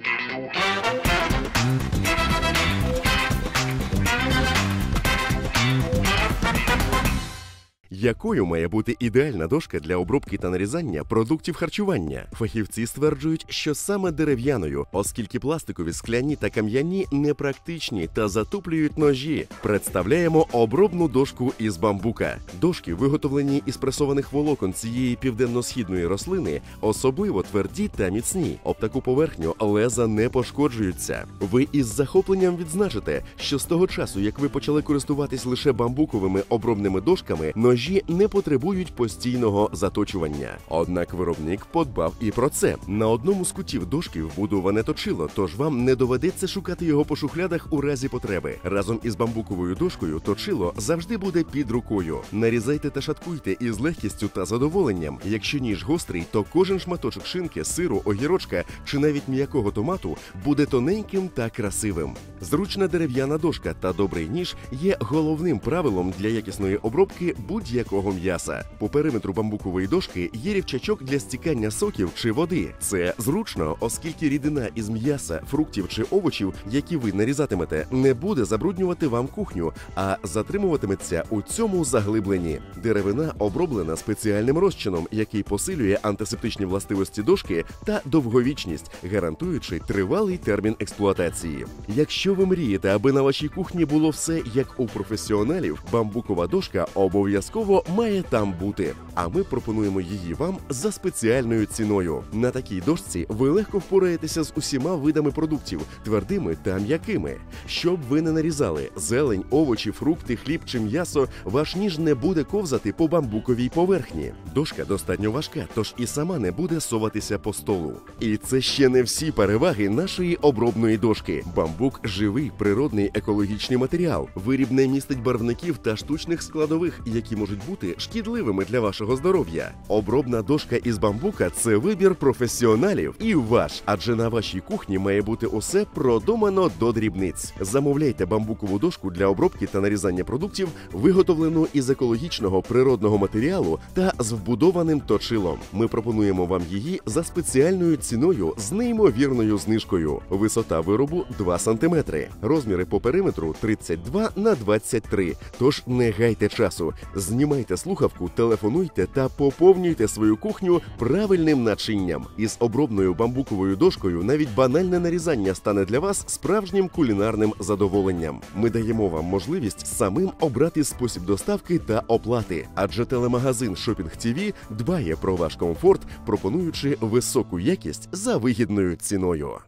Thank you. Якою має бути ідеальна дошка для обробки та нарізання продуктів харчування? Фахівці стверджують, що саме дерев'яною, оскільки пластикові, скляні та кам'яні непрактичні та затуплюють ножі. Представляємо обробну дошку із бамбука. Дошки, виготовлені із пресованих волокон цієї південно-східної рослини, особливо тверді та міцні. Об таку поверхню леза не пошкоджуються. Ви із захопленням відзначите, що з того часу, як ви почали користуватись лише бамбуковими обробними дошками, ножі не потребують постійного заточування. Однак виробник подбав і про це. На одному з кутів дошки вбудоване точило, тож вам не доведеться шукати його по шухлядах у разі потреби. Разом із бамбуковою дошкою точило завжди буде під рукою. Нарізайте та шаткуйте із легкістю та задоволенням. Якщо ніж гострий, то кожен шматочок шинки, сиру, огірочка чи навіть м'якого томату буде тоненьким та красивим. Зручна дерев'яна дошка та добрий ніж є головним правилом для якісної обробки будь-якого м'яса. По периметру бамбукової дошки є рівчачок для стікання соків чи води. Це зручно, оскільки рідина із м'яса, фруктів чи овочів, які ви нарізатимете, не буде забруднювати вам кухню, а затримуватиметься у цьому заглибленні. Деревина оброблена спеціальним розчином, який посилює антисептичні властивості дошки та довговічність, гарантуючи тривалий термін експлуатації. Якщо ви мрієте, аби на вашій кухні було все як у професіоналів, бамбукова дошка обов'язково має там бути. А ми пропонуємо її вам за спеціальною ціною. На такій дошці ви легко впораєтеся з усіма видами продуктів, твердими та м'якими. Щоб ви не нарізали зелень, овочі, фрукти, хліб чи м'ясо, ваш ніж не буде ковзати по бамбуковій поверхні. Дошка достатньо важка, тож і сама не буде соватися по столу. І це ще не всі переваги нашої обробної дошки. Бамбук живий, природний екологічний матеріал. Виріб не містить барвників та штучних складових, які можуть бути шкідливими для вашого здоров'я. Обробна дошка із бамбука це вибір професіоналів і ваш, адже на вашій кухні має бути усе продумано до дрібниць. Замовляйте бамбукову дошку для обробки та нарізання продуктів, виготовлену із екологічного природного матеріалу та з вбудованим точилом. Ми пропонуємо вам її за спеціальною ціною з неймовірною знижкою. Висота виробу 2 см, розміри по периметру 32 на 23. Тож не гайте часу, знімайте слухавку, телефонуйте та поповнюйте свою кухню правильним начинням. Із обробною бамбуковою дошкою навіть банальне нарізання стане для вас справжнім кулінарним задоволенням. Ми даємо вам можливість самим обрати спосіб доставки та оплати, адже телемагазин Shopping TV дбає про ваш комфорт, пропонуючи високу якість за вигідною ціною.